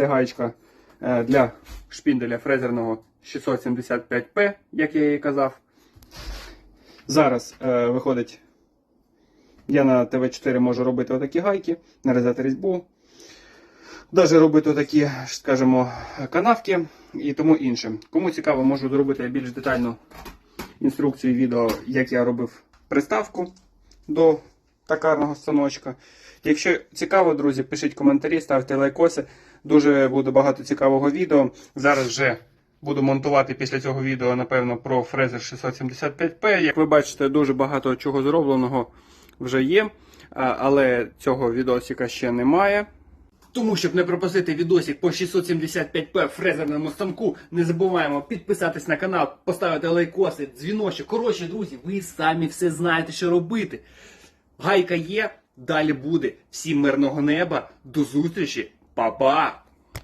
Це гаєчка е, для шпінделя фрезерного 675P, як я і казав. Зараз е, виходить, я на ТВ4 можу робити отакі гайки, нарізати різьбу, навіть робити такі, скажімо, канавки і тому інше. Кому цікаво, можу зробити більш детальну інструкцію відео, як я робив приставку до токарного станочка. Якщо цікаво, друзі, пишіть коментарі, ставте лайкоси. Дуже буде багато цікавого відео. Зараз вже буду монтувати після цього відео, напевно, про фрезер 675P. Як ви бачите, дуже багато чого зробленого вже є, але цього відосика ще немає. Тому, щоб не пропустити відосик по 675p фрезерному станку, не забуваємо підписатись на канал, поставити лайкоси, дзвіночок. Коротше, друзі, ви самі все знаєте, що робити. Гайка є, далі буде. Всім мирного неба. До зустрічі, Па-па!